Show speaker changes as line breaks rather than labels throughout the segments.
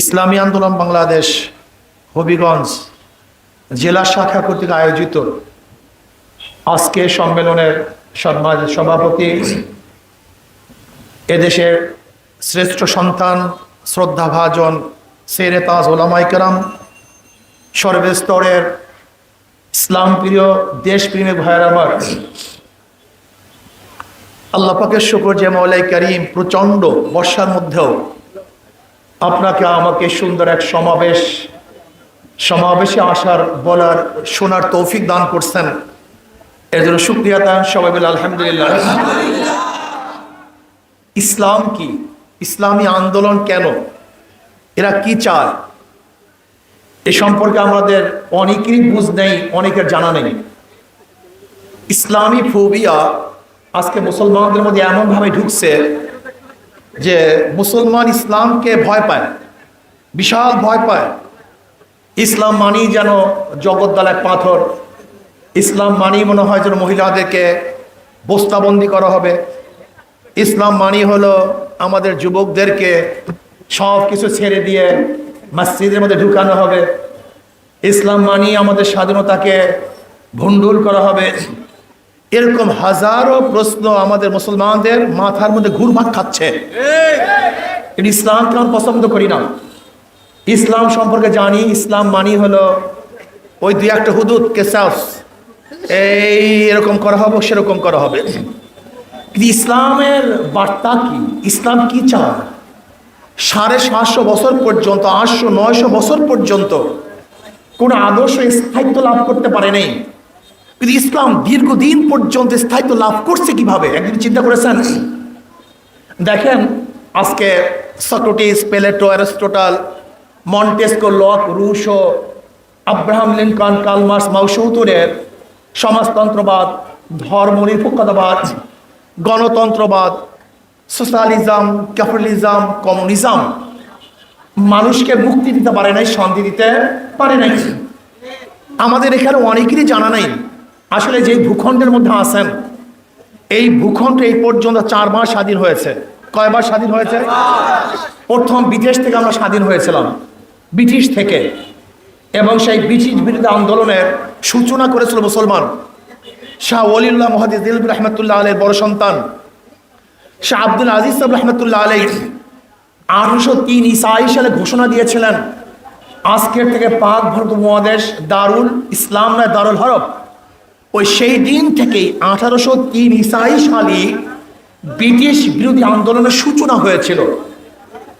ইসলামী আন্দোলন বাংলাদেশ, হবিগঞ্জ জেলা শাখা কর্তৃক আয়োজিত আজকে সম্মেলনের সভাপতি, এদেশের শ্রেষ্ঠ সন্তান, শ্রদ্ধাভাজন সেরে তাজ ওলামাইকারাম সর্বস্তরের ইসলাম প্রিয় দেশপ্রেমী ভাইয়ের আমার, আল্লাহ পাকের শুকর যে মৌলাই করিম প্রচণ্ড বর্ষার মধ্যেও আপনাকে আমাকে সুন্দর এক সমাবেশ, সমাবেশে আসার, বলার, শোনার তৌফিক দান করছেন। এর জন্য শুক্রিয়া তান সবাই বলে আলহামদুলিল্লাহ। ইসলাম কি? ইসলামী আন্দোলন কেন? এরা কি চায়? এ সম্পর্কে আমাদের অনেকেরই বুঝ নেই, অনেকের জানা নেই। ইসলামী ফোবিয়া আজকে মুসলমানদের মধ্যে এমনভাবে ঢুকছে যে মুসলমান ইসলামকে ভয় পায়, বিশাল ভয় পায়। ইসলাম মানি যেন জগদ্দাল এক পাথর। ইসলাম মানি মনে হয় যেন মহিলাদেরকে বস্তাবন্দি করা হবে। ইসলাম মানি হলো আমাদের যুবকদেরকে সব কিছু ছেড়ে দিয়ে মসজিদের মধ্যে ঢুকানো হবে। ইসলাম মানি আমাদের স্বাধীনতাকে ভণ্ডুল করা হবে। এরকম হাজারো প্রশ্ন আমাদের মুসলমানদের মাথার মধ্যে ঘুরভাগ খাচ্ছে। এটা ইসলামকে আমরা পছন্দ করি না। ইসলাম সম্পর্কে জানি ইসলাম মানি হলো ওই দুই একটা হুদুদ কেসাস। এই এরকম করা হবে সেরকম করা হবে। কিন্তু ইসলামের বার্তা কি? ইসলাম কি চায়? সাড়ে সাতশো বছর পর্যন্ত আটশো নয়শো বছর পর্যন্ত কোনো আদর্শ স্থায়িত্ব লাভ করতে পারে নেই। কিন্তু ইসলাম দীর্ঘদিন পর্যন্ত স্থায়িত্ব লাভ করছে কীভাবে? একদিন চিন্তা করেছেন? দেখেন, আজকে Socrates, Plato, Aristotle, Montesquieu, Locke, Rousseau, Abraham Lincoln Karl Marx মাউসৌতুরের সমাজতন্ত্রবাদ ধর্মনিরপেক্ষতাবাদ গণতন্ত্রবাদ, সোশ্যালিজম, ক্যাপিটালিজম, কমিউনিজম, মানুষকে মুক্তি দিতে পারে নাই, শান্তি দিতে পারে নাই। আমাদের এখানে অনেকেরই জানা নাই আসলে যে ভূখণ্ডের মধ্যে আছেন, এই ভূখণ্ড এই পর্যন্ত চারবার স্বাধীন হয়েছে। কয়বার স্বাধীন হয়েছে? প্রথম বিদেশ থেকে আমরা স্বাধীন হয়েছিলাম। ব্রিটিশ থেকে। এবং সেই ব্রিটিশ বিরোধী আন্দোলনের সূচনা করেছিল মুসলমান শাহ ওলিউল্লাহ মহাদিস দিল রহমতুল্লাহ আলের বড় সন্তান শাহ আব্দুল আজিজ সাহেব রহমতুল্লাহ আলাই আঠারোশো তিন ইসাই সালে ঘোষণা দিয়েছিলেন, আজকের থেকে পাক ভারত মহাদেশ দারুল ইসলাম নয়, দারুল হরফ। ওই সেই দিন থেকেই আঠারোশো তিন ইসাই সালে ব্রিটিশ বিরোধী আন্দোলনের সূচনা হয়েছিল।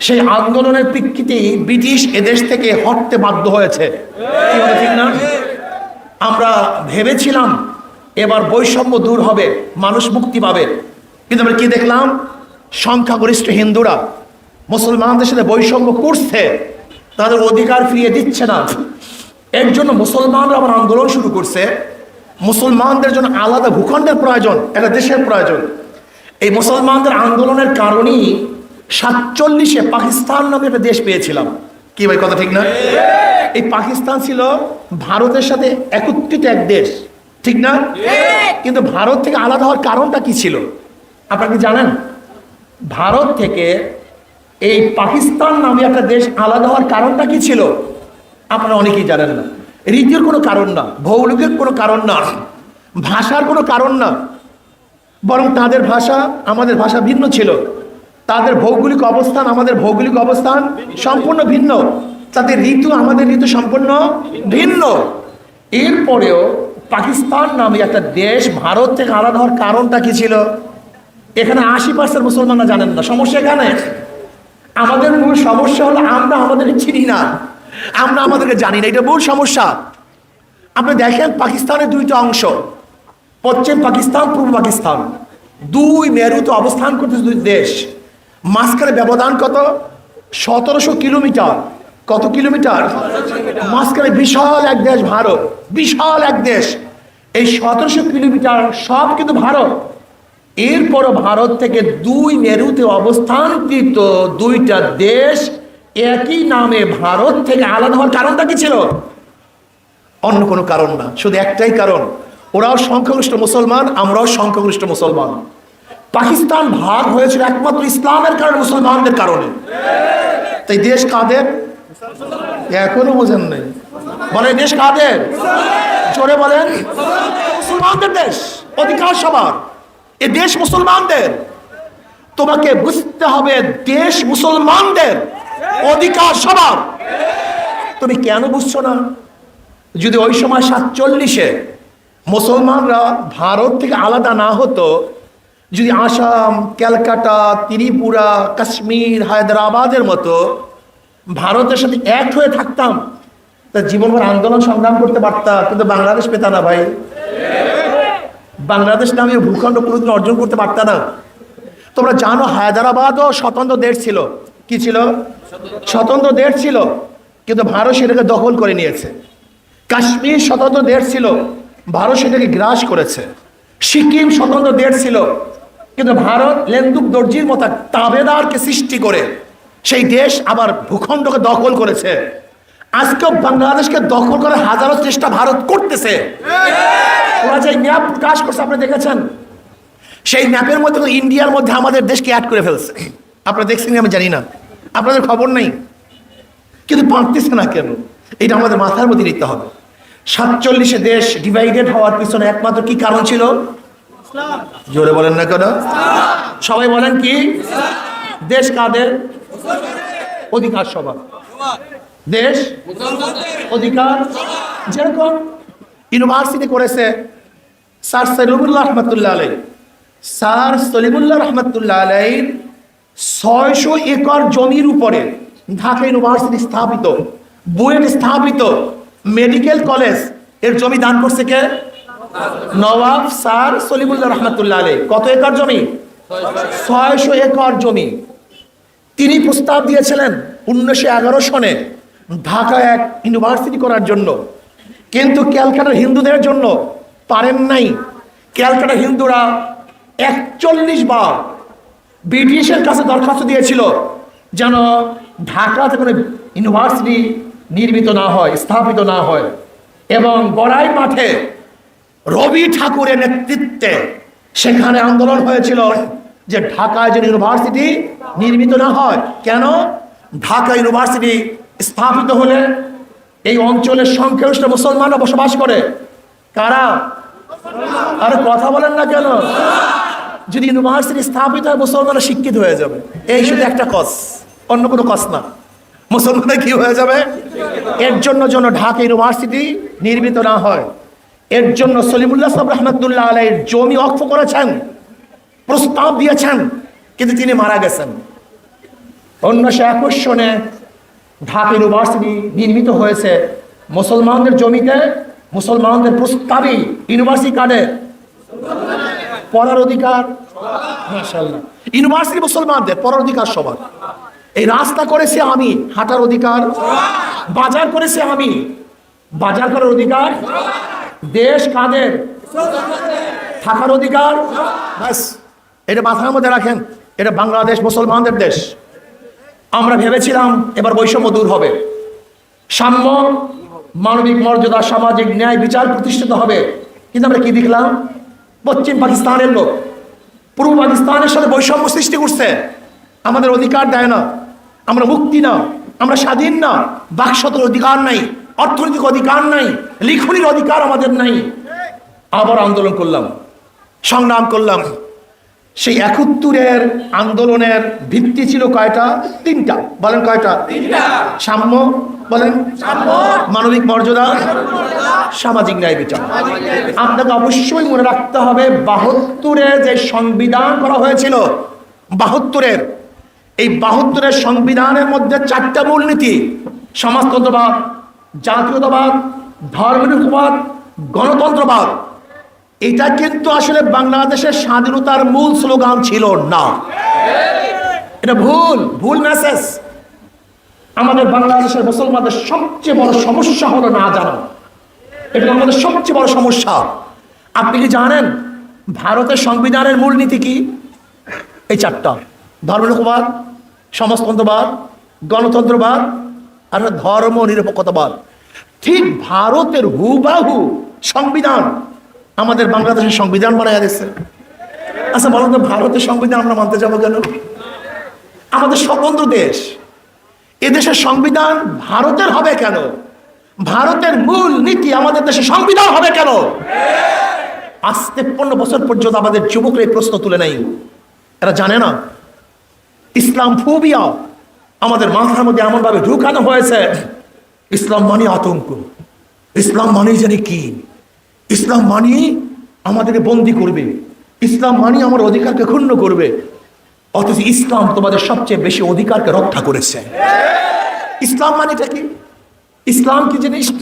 সেই আন্দোলনের প্রেক্ষিতেই ব্রিটিশ এদেশ থেকে হটতে বাধ্য হয়েছে। আমরা ভেবেছিলাম এবার বৈষম্য দূর হবে, মানুষ মুক্তি পাবে। কিন্তু আমরা কি দেখলাম? সংখ্যাগরিষ্ঠ হিন্দুরা মুসলমানদের সাথে বৈষম্য করছে, তাদের অধিকার ফিরিয়ে দিচ্ছে না। এর জন্য মুসলমানরা আবার আন্দোলন শুরু করছে। মুসলমানদের জন্য আলাদা ভূখণ্ডের প্রয়োজন, এটা দেশের প্রয়োজন। এই মুসলমানদের আন্দোলনের কারণেই সাতচল্লিশে পাকিস্তান নামে একটা দেশ পেয়েছিলাম। কি ভাই, কথা ঠিক না? এই পাকিস্তান ছিল ভারতের সাথে একত্রিত এক দেশ। ঠিক না? কিন্তু ভারত থেকে আলাদা হওয়ার কারণটা কি ছিল? আপনারা কি জানেন? ভারত থেকে এই পাকিস্তান নামে একটা দেশ আলাদা হওয়ার কারণটা কি ছিল? আপনারা অনেকেই জানেন না। রীতির কোনো কারণ না, ভৌগোলিকের কোনো কারণ না, ভাষার কোনো কারণ না। বরং তাদের ভাষা আমাদের ভাষা ভিন্ন ছিল। তাদের ভৌগোলিক অবস্থান আমাদের ভৌগোলিক অবস্থান সম্পূর্ণ ভিন্ন। তাদের ঋতু আমাদের ঋতু সম্পূর্ণ ভিন্ন। এরপরেও পাকিস্তান নামে একটা দেশ ভারত থেকে আলাদা হওয়ার কারণটা কি ছিল? এখানে আশি পার্সেন্ট মুসলমানরা জানেন না। সমস্যা এখানে। আমাদের মূল সমস্যা হলো আমরা আমাদেরকে চিনি না। আমরা আমাদেরকে জানি না, এটা মূল সমস্যা। আপনি দেখেন পাকিস্তানের দুইটা অংশ, পশ্চিম পাকিস্তান, পূর্ব পাকিস্তান। দুই মেরুতে অবস্থান করতেছে দুই দেশ। মাঝখানে ব্যবধান কত? সতেরোশো কিলোমিটার। কত কিলোমিটার? মাঝখানে বিশাল এক দেশ ভারত, বিশাল এক দেশ। এই সতেরোশো কিলোমিটার সব কিন্তু ভারত। এরপরও ভারত থেকে দুই মেরুতে অবস্থানকৃত দুইটা দেশ একই নামে ভারত থেকে আলাদা হওয়ার কারণটা কি ছিল? অন্য কোনো কারণ না, শুধু একটাই কারণ। ওরাও সংখ্যাগরিষ্ঠ মুসলমান, আমরাও সংখ্যাগরিষ্ঠ মুসলমান। পাকিস্তান ভাগ হয়েছিল একমাত্র ইসলামের কারণে, মুসলমানদের কারণে। তাই দেশ কাদের? এখনও বোঝেন নাই। বলে দেশ কাদের? জোরে বলেন। মুসলমানদের দেশ, অধিকার সবার। এ দেশ মুসলমানদের। তোমাকে বুঝতে হবে, দেশ মুসলমানদের। অধিকার সবার। তুমি কেন বুঝছ না? যদি ওই সময় সাতচল্লিশে মুসলমানরা ভারত থেকে আলাদা না হতো, যদি আসাম, ক্যালকাটা, ত্রিপুরা, কাশ্মীর, হায়দ্রাবাদের মতো ভারতের সাথে এক হয়ে থাকতাম তা জীবনভর আন্দোলন সংগ্রাম করতে পারতাম কিন্তু বাংলাদেশ পেতা না ভাই। বাংলাদেশ নামে ভূখণ্ড কোনোদিন অর্জন করতে পারত না। তোমরা জানো হায়দ্রাবাদও স্বতন্ত্র দেশ ছিল। কি ছিল? স্বতন্ত্র দেশ ছিল, কিন্তু ভারত সেটাকে দখল করে নিয়েছে। কাশ্মীর স্বতন্ত্র দেশ ছিল, ভারত সেটাকে গ্রাস করেছে। সিকিম স্বতন্ত্র দেশ ছিল, কিন্তু ভারত লেন্দুক দর্জির মতো তাবেদারকে সৃষ্টি করে সেই দেশ আবার ভূখণ্ডকে দখল করেছে। আজকেও বাংলাদেশকে দখল করার হাজারো চেষ্টা ভারত করতেছে। ওরা যে ম্যাপ প্রকাশ করছে, আপনি দেখেছেন? সেই ম্যাপের মধ্যে ইন্ডিয়ার মধ্যে আমাদের দেশকে অ্যাড করে ফেলছে। আপনারা দেখছেন আমি জানি না। আপনাদের খবর নাই। কিন্তু পারতেছে না কেন? এটা আমাদের মাথার মধ্যে নিতে হবে। সাতচল্লিশে দেশ ডিভাইডেড হওয়ার পিছনে একমাত্র কি কারণ ছিল? জোরে বলেন না কেন? সবাই বলেন কি? দেশ কাদের? অধিকার সবার। দেশ? অধিকার যেরকম ইউনিভার্সিটি করেছে স্যার সলিমুল্লাহ রহমতুল্লাহ আলাই স্যার সলিমুল্লাহ রহমতুল্লাহ আলাইর ছয়শো একর জমির উপরে ঢাকা ইউনিভার্সিটি স্থাপিত, বুয়েট স্থাপিত মেডিকেল কলেজের জমি দান করছে কে? নওয়াব স্যার সলিমুল্লাহ রহমতুল্লাহ আলাই কত একর জমি? ছয়শো একর জমি। তিনি প্রস্তাব দিয়েছিলেন উনিশশো এগারো সনে ঢাকা এক ইউনিভার্সিটি করার জন্য। কিন্তু ক্যালকাটার হিন্দুদের জন্য পারেন নাই। ক্যালকাটার হিন্দুরা একচল্লিশ বার ব্রিটিশের কাছে দরখাস্ত দিয়েছিল যেন ঢাকাতে কোনো ইউনিভার্সিটি নির্মিত না হয়, স্থাপিত না হয় এবং গড়াই মাঠে রবি ঠাকুরের নেতৃত্বে সেখানে আন্দোলন হয়েছিল যে ঢাকায় যে ইউনিভার্সিটি নির্মিত না হয়। কেন? ঢাকা ইউনিভার্সিটি স্থাপিত হলে এই অঞ্চলের সংখ্যাগরিষ্ঠ মুসলমানরা বসবাস করে। কারা? আরে কথা বলেন না কেন? যদি ইউনিভার্সিটি স্থাপিত হয়, মুসলমানরা শিক্ষিত হয়ে যাবে। এই শুধু একটা কস অন্য কোনো কস না। মুসলমানরা কি হয়ে যাবে? এর জন্য যেন ঢাকা ইউনিভার্সিটি নির্মিত না হয়। এর জন্য সলিমুল্লাহ সাহেব রহমতুল্লাহ আলাইয়ের জমি অক্ষ করেছেন, প্রস্তাব দিয়েছেন, কিন্তু তিনি মারা গেছেন। উনিশশো একুশ সনে ঢাকা ইউনিভার্সিটি নির্মিত হয়েছে। মুসলমানদের জমিতে মুসলমানদের প্রস্তাবই ইউনিভার্সিটি কার্ডে পড়ার অধিকার। ইউনিভার্সিটি মুসলমানদের, পড়ার অধিকার সবার। এই রাস্তা করেছে আমি, হাঁটার অধিকার। বাজার করেছে আমি, বাজার করার অধিকার। দেশ কাদের? থাকার অধিকার। ব্যাস, এটা মাথার মধ্যে রাখেন, এটা বাংলাদেশ মুসলমানদের দেশ। আমরা ভেবেছিলাম এবার বৈষম্য দূর হবে। সাম্য, মানবিক মর্যাদা, সামাজিক ন্যায়, বিচার প্রতিষ্ঠিত হবে। কিন্তু আমরা কি দেখলাম? পশ্চিম পাকিস্তানের লোক, পূর্ব পাকিস্তানের সাথে বৈষম্য সৃষ্টি করছে। আমাদের অধিকার দেয় না, আমরা মুক্তি না, আমরা স্বাধীন না বাকশতের অধিকার নাই, অর্থনৈতিক অধিকার নাই, লিখনির অধিকার আমাদের নাই। আবার আন্দোলন করলাম, সংগ্রাম করলাম সেই একাত্তরের আন্দোলনের ভিত্তি ছিল কয়টা? তিনটা। বলেন কয়টা? সাম্য বলেন। মানবিক মর্যাদা। সামাজিক ন্যায় বিচার। আপনাকে অবশ্যই মনে রাখতে হবে বাহাত্তরে যে সংবিধান করা হয়েছিল বাহাত্তরের এই বাহাত্তরের সংবিধানের মধ্যে চারটা মূলনীতি সমাজতন্ত্রবাদ জাতীয়তাবাদ ধর্মনিরপবাদ গণতন্ত্রবাদ এটা কিন্তু আসলে বাংলাদেশের স্বাধীনতার মূল স্লোগান ছিল না। এটা ভুল ভুল মেসেজ আমাদের বাংলাদেশের মুসলমানদের সবচেয়ে বড় সমস্যা হলো না জানা। এটা আমাদের সবচেয়ে বড় সমস্যা। আপনি কি জানেন ভারতের সংবিধানের মূলনীতি কি? এই চারটা। ধর্মনিরপবাদ সমাজতন্ত্রবাদ, গণতন্ত্রবাদ, আর ধর্ম নিরপেক্ষতাবাদ ঠিক ভারতের হুবাহু সংবিধান আমাদের বাংলাদেশের সংবিধান বানায় দিচ্ছে আচ্ছা বলুন তো, ভারতের সংবিধান আমরা মানতে যাব কেন? আমাদের স্বতন্ত্র দেশ এদেশের সংবিধান ভারতের হবে কেন? ভারতের মূল নীতি আমাদের দেশে সংবিধান হবে কেন? আজ তেপ্পন্ন বছর পর্যন্ত আমাদের যুবকরা এই প্রশ্ন তুলে নেই। এরা জানে না। ইসলাম ফুবিয়া আমাদের মাথার মধ্যে এমনভাবে ঢুকানো হয়েছে। ইসলাম মানে আতঙ্ক। ইসলাম মানে জানি কি? ইসলাম মানি আমাদেরকে বন্দি করবে। ইসলাম মানি আমার অধিকারকে ক্ষুণ্ণ করবে। অথচ ইসলাম তোমাদের সবচেয়ে বেশি অধিকারকে রক্ষা করেছে। ইসলাম মানেটা কি? ইসলাম কি জিনিস?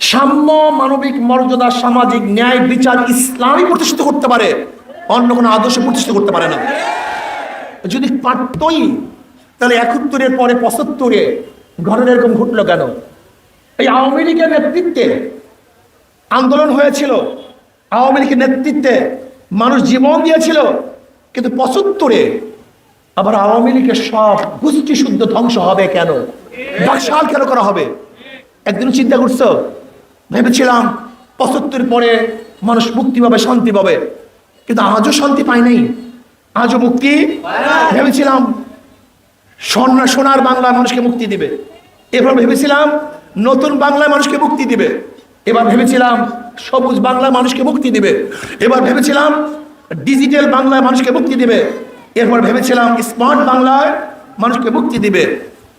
সাম্য মানবিক মর্যাদা, সামাজিক ন্যায়, বিচার ইসলামই প্রতিষ্ঠিত করতে পারে। অন্য কোনো আদর্শ প্রতিষ্ঠিত করতে পারে না। যদি পারতই, তাহলে একাত্তরের পরে পঁচাত্তরে ঘটনা এরকম ঘটলো কেন? এই আওয়ামী লীগের নেতৃত্বে আন্দোলন হয়েছিল। আওয়ামী লীগের নেতৃত্বে মানুষ জীবন দিয়েছিল, কিন্তু পঁচাত্তরে আবার আওয়ামী লীগের সব গোষ্ঠী শুদ্ধ ধ্বংস হবে কেন? বাকশাল কেন করা হবে? একদিন চিন্তা করছ? ভেবেছিলাম পঁচাত্তর পরে মানুষ মুক্তি পাবে, শান্তি পাবে, কিন্তু আজও শান্তি পায় নাই। আজও মুক্তি ভেবেছিলাম সোনা সোনার বাংলা মানুষকে মুক্তি দিবে। এবার ভেবেছিলাম নতুন বাংলায় মানুষকে মুক্তি দিবে। এবার ভেবেছিলাম সবুজ বাংলায় মানুষকে মুক্তি দিবে। এবার ভেবেছিলাম ডিজিটাল বাংলায় মানুষকে মুক্তি দিবে। এরপর ভেবেছিলাম স্মার্ট বাংলায় মানুষকে মুক্তি দিবে।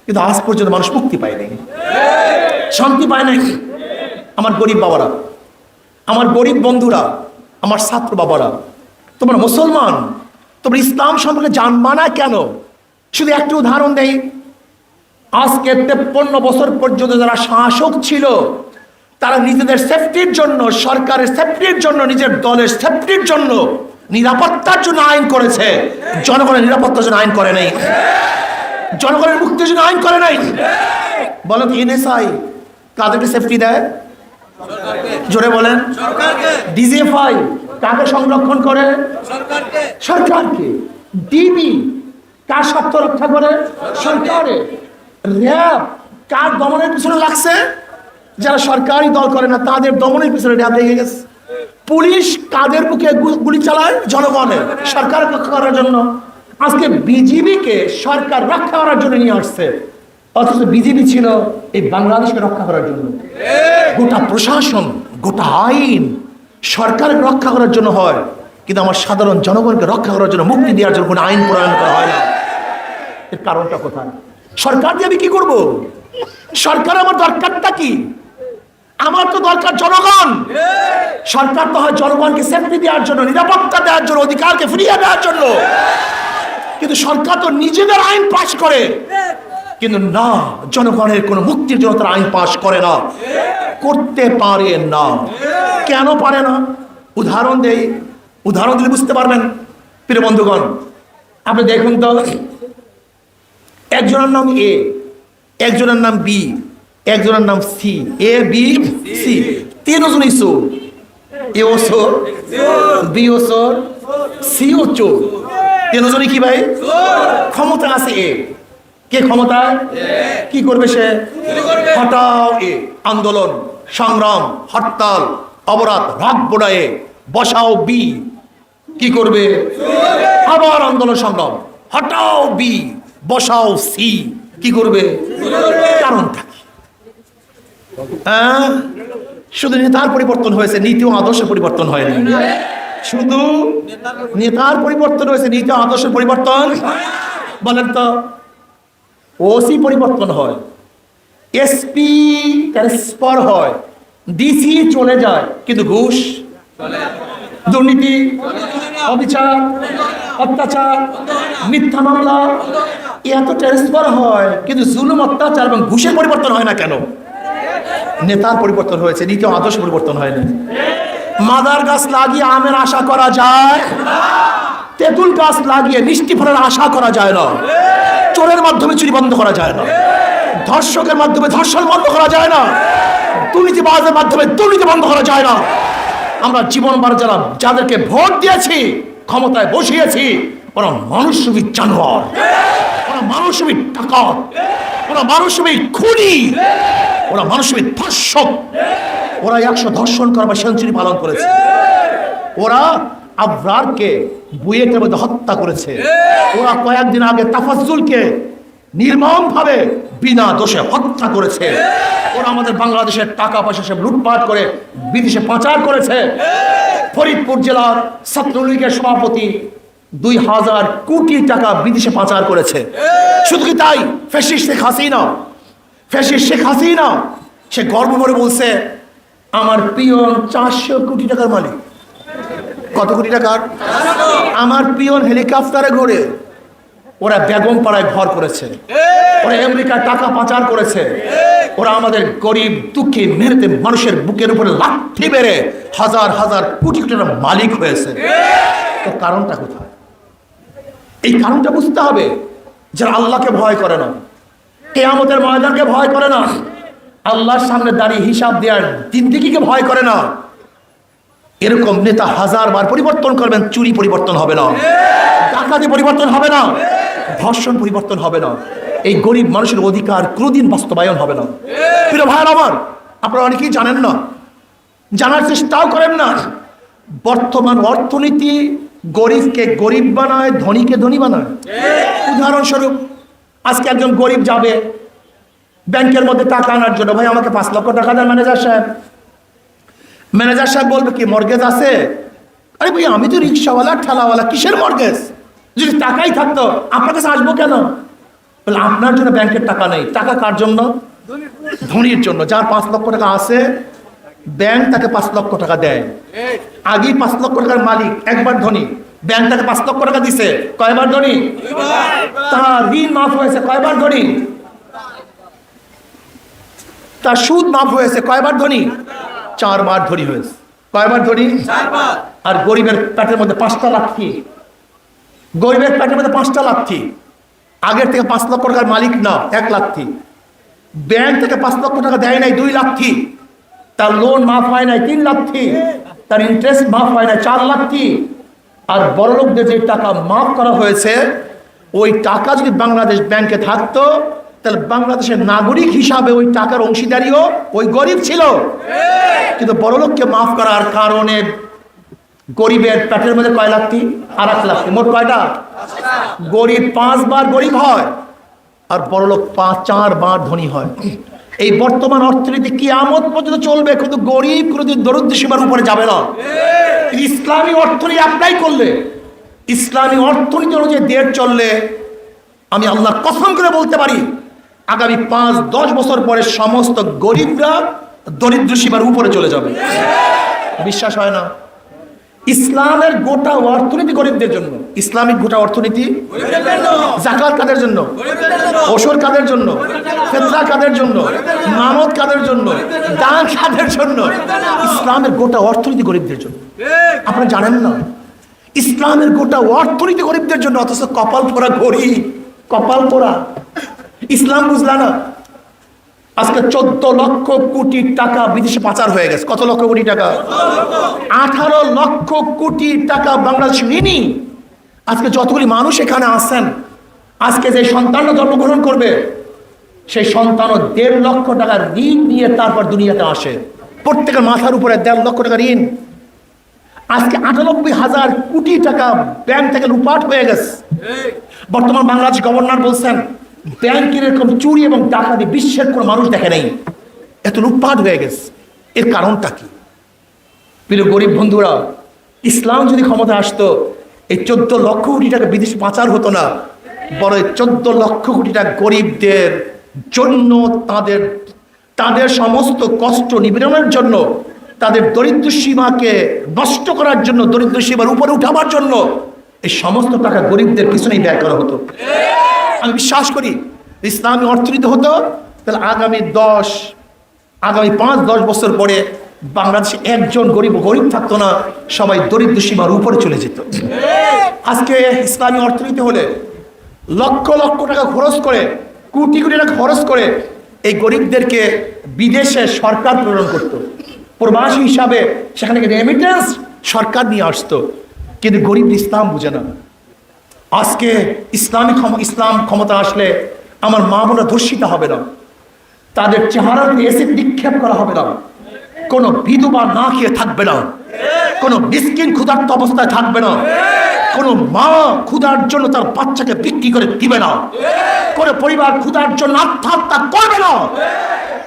কিন্তু আজ পর্যন্ত মানুষ মুক্তি পায়নি শান্তি পায় নাই। আমার গরিব বাবারা, আমার গরিব বন্ধুরা, আমার ছাত্র বাবারা, তোমরা মুসলমান, তোমরা ইসলাম সম্পর্কে জানবা না কেন? শুধু একটি উদাহরণ দেই। আজকে তেপ্পন্ন বছর পর্যন্ত যারা শাসক ছিল তারা নিজেদের সেফটির জন্য সরকারের সেফটির জন্য নিজের দলের সেফটির জন্য নিরাপত্তার জন্য আইন করেছে। জনগণের নিরাপত্তার জন্য আইন করে নাই। জনগণের মুক্তির জন্য আইন করে নাই। বলেন এনএসআই কাদেরকে সেফটি দেয়? জোরে বলেন। ডিজিএফআই কাকে সংরক্ষণ করে? সরকারকে। ডিবি কার স্বার্থ রক্ষা করে? সরকারে। র্যাব কার দমনের পিছনে লাগছে? যারা সরকারি দল করে না, তাদের দমনের পিছনে র্যাব লেগে গেছে। পুলিশ কাদের বুকে গুলি চালায়? জনগণের। সরকার রক্ষা করার জন্য। আজকে বিজিবিকে সরকার রক্ষা করার জন্য নিয়ে আসছে। অথচ বিজিবি ছিল এই বাংলাদেশকে রক্ষা করার জন্য। গোটা প্রশাসন, গোটা আইন সরকারকে রক্ষা করার জন্য হয়। কিন্তু আমার সাধারণ জনগণকে রক্ষা করার জন্য মুক্তি দেওয়ার জন্য কোনো আইন প্রণয়ন করা হয় না। এর কারণটা কোথায়? সরকার দিয়ে আমি কি করব? সরকার আমার দরকারটা কি? আমার তো দরকার জনগণ। সরকার তো হয় জনগণকে সেফটি দেওয়ার জন্য নিরাপত্তা দেওয়ার জন্য অধিকারকে ফিরিয়ে দেওয়ার জন্য। কিন্তু সরকার তো নিজেদের আইন পাশ করে। কিন্তু না জনগণের কোনো মুক্তির জন্য তারা আইন পাশ করে না। করতে পারে না। কেন পারে না? উদাহরণ দেই। উদাহরণ দিলে বুঝতে পারবেন প্রিয় বন্ধুগণ। আপনি দেখুন তো একজনের নাম এ একজনের নাম বি একজনের নাম সি, এ, বি, সি। তিনজনই চোর এ ও চোর বি ও চোর সি ও চোর তিনজনই কি ভাই? ক্ষমতা আছে এ। কে ক্ষমতা? কি করবে সে? হটাও এ। আন্দোলন, সংগ্রাম, হরতাল অবরাধ রাগ বোড়ায়ে বসাও বি। কি করবে? আবার আন্দোলন, সংগ্রাম। হটাও বি। বসাও সি। কি করবে? কারণ থাকে। শুধু নেতার পরিবর্তন হয়েছে নীতি ও আদর্শের পরিবর্তন হয়নি। শুধু নেতার পরিবর্তন হয়েছে নীতি আদর্শের পরিবর্তন? বলেন তো ওসি পরিবর্তন হয় এসপি ট্রান্সফার হয় ডিসি চলে যায়, কিন্তু ঘুষ, দুর্নীতি, অবিচার, অত্যাচার, মিথ্যা মামলা এত ট্রান্সফার হয়, কিন্তু জুলুম, অত্যাচার এবং ঘুষের পরিবর্তন হয় না কেন? নেতার পরিবর্তন হয়েছে, নীতি আদর্শ পরিবর্তন হয়নি মাদার গাছ লাগিয়ে আমের আশা করা যায়, তেঁতুল গাছ লাগিয়ে মিষ্টি ফলের আশা করা যায় না, চোরের মাধ্যমে চুরি বন্ধ করা যায় না, ধর্ষকের মাধ্যমে ধর্ষণ বন্ধ করা যায় না দুর্নীতিবাজের মাধ্যমে দুর্নীতি বন্ধ করা যায় না। আমরা জীবন জীবনবার যারা যাদেরকে ভোট দিয়েছি, ক্ষমতায় বসিয়েছি, ওরা মানুষবি জানোয়ার, ওরা মানুষবি টাকা ওরা মানুষবি খুনি। ওরা মানুষবি ধর্ষক। ওরা একশো ধর্ষণ করা বা সেঞ্চুরি পালন করেছে। ওরা আবরারকে বুয়েটের মধ্যে হত্যা করেছে। ওরা কয়েকদিন আগে তাফাজ্জুলকে নির্মম ভাবে বিনা দোষে হত্যা করেছে। ওরা আমাদের বাংলাদেশের টাকা পয়সা সব লুটপাট করে বিদেশে পাচার করেছে। ফরিদপুর জেলার ছাত্রলীগের সভাপতি দুই হাজার কোটি টাকা বিদেশে পাচার করেছে। শুধু কি তাই? ফেসিস শেখ হাসিনা ফেসিস শেখ হাসিনা, সে গর্ব করে বলছে, আমার পিয়ন চারশো কোটি টাকার মালিক। কত কোটি টাকার? আমার পিয়ন হেলিকপ্টারে ঘোরে ওরা বেগম পাড়ায় ঘর করেছে। ওরা আমেরিকার টাকা পাচার করেছে। ওরা আমাদের গরিব, দুঃখী, মেরেতে মানুষের বুকের উপরে লাঠি বেড়ে হাজার হাজার কোটি কোটি মালিক হয়েছে। তো কারণটা কোথায়? এই কারণটা বুঝতে হবে, যারা আল্লাহকে ভয় করে না। কেয়ামতের ময়দানকে ভয় করে না। আল্লাহর সামনে দাঁড়িয়ে হিসাব দেওয়ার জিন্দিগিকে ভয় করে না। এরকম নেতা হাজার বার পরিবর্তন করবেন, চুরি পরিবর্তন হবে না। ডাকাতি পরিবর্তন হবে না। ধর্ষণ পরিবর্তন হবে না। এই গরিব মানুষের অধিকার কোনোদিন বাস্তবায়ন হবে না। প্রিয় ভাইয়ের আমার, আপনারা অনেকেই জানেন না। জানার চেষ্টাও করেন না। বর্তমান অর্থনীতি গরিবকে গরিব বানায়, ধনীকে ধনী বানায়। উদাহরণস্বরূপ আজকে একজন গরিব যাবে ব্যাংকের মধ্যে টাকা আনার জন্য। ভাই, আমাকে পাঁচ লক্ষ টাকা দেন, ম্যানেজার সাহেব। ম্যানেজার সাহেব বলবে, কি, মর্গেজ আছে? আরে ভাই, আমি তো রিক্সাওয়ালা, ঠেলাওয়ালা, কিসের মর্গেজ? যদি টাকাই থাকতো, আপনার কাছে আসব কেন? বলে, আপনার জন্য ব্যাংকের টাকা নেই। টাকা কার জন্য? ধনির জন্য। যার পাঁচ লক্ষ টাকা আছে, ব্যাংক তাকে পাঁচ লক্ষ টাকা দেয়। আগেই পাঁচ লক্ষ টাকার মালিক, একবার ধনী। ব্যাংক তাকে পাঁচ লক্ষ টাকা দিছে। কয়বার ধনী? তার ঋণ মাফ হয়েছে। কয়বার ধরি তার সুদ মাফ হয়েছে। কয়বার ধনী? চারবার ধনী হয়েছে। কয়বার ধনী? আর গরিবের পেটের মধ্যে পাঁচটা লাথি গরিবের পেটের মধ্যে পাঁচটা লাথি আগের থেকে পাঁচ লক্ষ টাকার মালিক না এক লাথি ব্যাংক থেকে পাঁচ লক্ষ টাকা দেয় নাই দুই লাথি তার লোন মাফ হয় নাই তিন লাথি তার ইন্টারেস্ট মাফ হয় নাই চার লাথি আর বড় লোকদের যে টাকা মাফ করা হয়েছে, ওই টাকা যদি বাংলাদেশ ব্যাংকে থাকতো, তাহলে বাংলাদেশের নাগরিক হিসাবে ওই টাকার অংশীদারিও ওই গরিব ছিল। কিন্তু বড় লোককে মাফ করার কারণে গরিবের পেটের মধ্যে কয় লাখটি? আর এক লাখটি। মোট কয়টা? গরিব পাঁচবার গরিব হয়, আর বড় লোক পাঁচ চারবার ধনী হয়। এই বর্তমান অর্থনীতি কি আমত পর্যন্ত চলবে কিন্তু গরিব কোনোদিন দরিদ্র সীমার উপরে যাবে না। ইসলামী অর্থনীতি অ্যাপ্লাই করলে ইসলামী অর্থনীতি অনুযায়ী দেড় চললে আমি আল্লাহর কসম করে বলতে পারি আগামী পাঁচ দশ বছর পরে সমস্ত গরিবরা দরিদ্র সীমার উপরে চলে যাবে। বিশ্বাস হয় না? ইসলামের গোটা অর্থনীতি গরিবদের জন্য। ইসলামিক গোটা অর্থনীতি জাকাত কাদের জন্য? ওসর কাদের জন্য? ফেতরা কাদের জন্য? মামদ কাদের জন্য? দান কাদের জন্য? ইসলামের গোটা অর্থনীতি গরিবদের জন্য। আপনারা জানেন না? ইসলামের গোটা অর্থনীতি গরিবদের জন্য, অথচ কপাল পোড়া গরিব। কপাল পোড়া। ইসলাম বুঝলা না? আজকে চোদ্দ লক্ষ কোটি টাকা বিদেশে পাচার হয়ে গেছে। কত লক্ষ কোটি টাকা? আঠারো লক্ষ কোটি টাকা বাংলাদেশ ঋণী। আজকে যতগুলি মানুষ এখানে আসেন আজকে যে সন্তানরা জন্মগ্রহণ করবে সেই সন্তানও দেড় লক্ষ টাকার ঋণ নিয়ে তারপর দুনিয়াতে আসে। প্রত্যেকের মাথার উপরে দেড় লক্ষ টাকা ঋণ। আজকে আটানব্বই হাজার কোটি টাকা ব্যাংক থেকে লুপাট হয়ে গেছে। বর্তমান বাংলাদেশ গভর্নর বলছেন ব্যাংকের এরকম চুরি এবং ডাকাতি বিশ্বের কোনো মানুষ দেখে নেই। এত লুটপাট হয়ে গেছে। এর কারণটা কি? প্রিয় গরিব বন্ধুরা, ইসলাম যদি ক্ষমতা আসতো, এই চোদ্দ লক্ষ কোটি টাকা বিদেশে পাচার হতো না। বড় চোদ্দ লক্ষ কোটি টাকা গরিবদের জন্য তাদের তাদের সমস্ত কষ্ট নিবেদনের জন্য, তাদের দরিদ্র সীমাকে নষ্ট করার জন্য, দরিদ্র সীমার উপরে উঠাবার জন্য এই সমস্ত টাকা গরিবদের পিছনেই ব্যয় করা হতো। আমি বিশ্বাস করি, ইসলামী অর্থনীতি হতো, তাহলে আগামী দশ, আগামী পাঁচ, দশ বছর পরে বাংলাদেশে একজন গরিব গরিব থাকতো না, সবাই দরিদ্র সীমার উপরে চলে যেত। আজকে ইসলামী অর্থনীতি হলে লক্ষ লক্ষ টাকা খরচ করে কোটি কোটি টাকা খরচ করে এই গরিবদেরকে বিদেশে সরকার প্রেরণ করতো। প্রবাসী হিসাবে সেখানে রেমিটেন্স সরকার নিয়ে আসতো। কিন্তু গরিব ইসলাম বুঝে না। আজকে ইসলামী ইসলাম ক্ষমতা আসলে আমার মা বোনরা ধর্ষিত হবে না। তাদের চেহারাতে এসে নিক্ষেপ করা হবে না। কোনো বিধবা না খেয়ে থাকবে না। কোনো মিসকিন ক্ষুধার্ত অবস্থায় থাকবে না। কোনো মা ক্ষুধার জন্য তার বাচ্চাকে বিক্রি করে দিবে না। কোনো পরিবার ক্ষুধার জন্য আত্মহত্যা করবে না।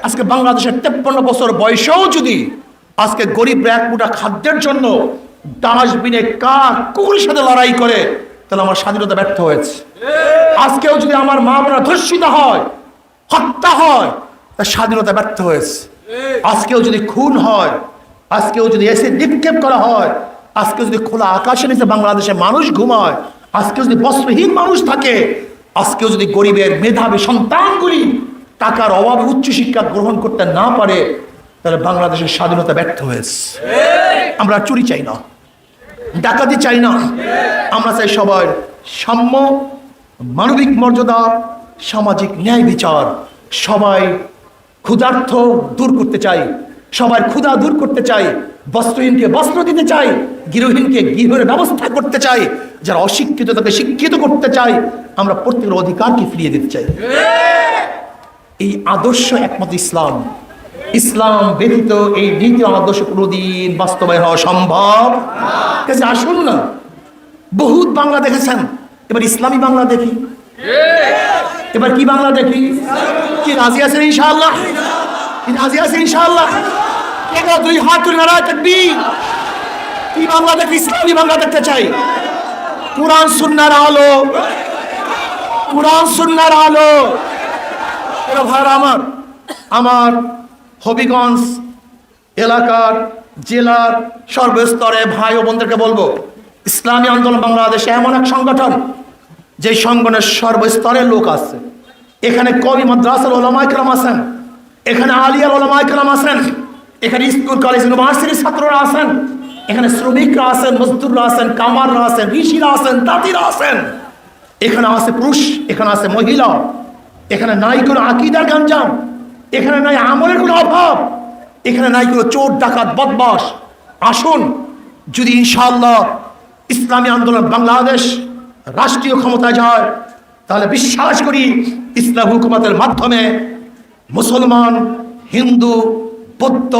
আজকে বাংলাদেশের তেপ্পান্ন বছর বয়সেও যদি আজকে গরিব এক মুঠা খাদ্যের জন্য ডাস্টবিনে কাক কুকুরের সাথে লড়াই করে, তাহলে আমার স্বাধীনতা ব্যর্থ হয়েছে। আজকেও যদি আমার মা বোনা ধর্ষিত হয়, হত্যা হয়, তার স্বাধীনতা ব্যর্থ হয়েছে। আজকেও যদি খুন হয়, আজকেও যদি এসে নিক্ষেপ করা হয় আজকে যদি খোলা আকাশের নিচে বাংলাদেশে মানুষ ঘুমায়, আজকে যদি বস্ত্রহীন মানুষ থাকে, আজকেও যদি গরিবের মেধাবী সন্তানগুলি টাকার অভাবে উচ্চশিক্ষা গ্রহণ করতে না পারে, তাহলে বাংলাদেশের স্বাধীনতা ব্যর্থ হয়েছে। আমরা চুরি চাই না, ডাকাতি চাই না। আমরা চাই সবার সাম্য, মানবিক মর্যাদা, সামাজিক ন্যায় বিচার। সবাই ক্ষুধার্থ দূর করতে চাই। সবার ক্ষুধা দূর করতে চাই বস্ত্রহীনকে বস্ত্র দিতে চাই গৃহহীনকে গৃহের ব্যবস্থা করতে চাই যারা অশিক্ষিত তাকে শিক্ষিত করতে চাই আমরা প্রত্যেকের অধিকারকে ফিরিয়ে দিতে চাই। এই আদর্শ একমাত্র ইসলাম। ইসলাম ব্যতীত এই নীতি আদর্শ কোনোদিন বাস্তবায়ন হওয়া সম্ভব কাছে আসুন না। বহুত বাংলা দেখেছেন। এবার ইসলামী বাংলা দেখি। এবার কি বাংলা দেখি? কি রাজি আছেন ইনশাআল্লাহ? কি রাজি আছেন ইনশাআল্লাহ? এবার দুই হাত তুলে নাড়ায় থাকবি কি বাংলা দেখি ইসলামী বাংলা দেখতে চাই? কোরআন, সুন্নার আলো। কোরআন, সুন্নার আলো। এরা আমার আমার হবিগঞ্জ এলাকার জেলার সর্বস্তরে ভাই ও বোনদেরকে বলব, ইসলামী আন্দোলন বাংলাদেশে এমন এক সংগঠন যে সংগঠনের সর্বস্তরের লোক আছে। এখানে কবি, মাদ্রাসার ওলামাই কালাম আছেন। এখানে আলিয়ার ওলামাই কালাম আছেন। এখানে স্কুল, কলেজ, ইউনিভার্সিটির ছাত্ররা আছেন। এখানে শ্রমিকরা আছেন, মজদুররা আছেন, কামাররা আছেন, ঋষিরা আছেন তাঁতিরা আছেন। এখানে আছে পুরুষ, এখানে আছে মহিলা। এখানে নাই কোনো আকিদার গঞ্জাম। এখানে নাই আমলের কোনো অভাব। এখানে নাই কোনো চোর, ডাকাত বদমাস আসুন, যদি ইনশাআল্লাহ ইসলামী আন্দোলন বাংলাদেশ রাষ্ট্রীয় ক্ষমতায় যায়, তাহলে বিশ্বাস করি ইসলাম হুকুমতের মাধ্যমে মুসলমান, হিন্দু বৌদ্ধ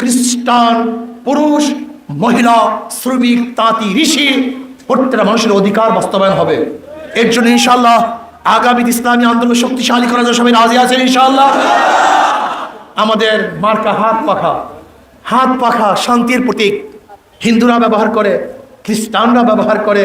খ্রিস্টান, পুরুষ, মহিলা, শ্রমিক, তাঁতি, ঋষি, প্রত্যেকটা মানুষের অধিকার বাস্তবায়ন হবে। এর জন্য ইনশাল্লাহ আগামী ইসলামী আন্দোলন শক্তিশালী করার জন্য সবাই রাজি আছেন ইনশাল্লাহ আমাদের মার্কা হাত পাখা হাত পাখা শান্তির প্রতীক। হিন্দুরা ব্যবহার করে, খ্রিস্টানরা ব্যবহার করে,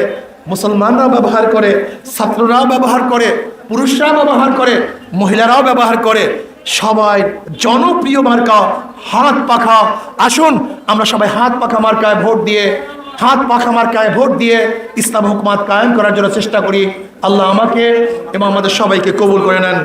মুসলমানরা ব্যবহার করে, ছাত্ররা ব্যবহার করে, পুরুষরা ব্যবহার করে, মহিলারাও ব্যবহার করে সবাই জনপ্রিয় মার্কা, হাত পাখা। আসুন, আমরা সবাই হাত পাখা মার্কায় ভোট দিয়ে, হাত পাখা মার্কায় ভোট দিয়ে ইসলাম হুকুমাত কায়েম করার জন্য চেষ্টা করি। আল্লাহ আমাকে এবং আমাদের সবাইকে কবুল করে নেন।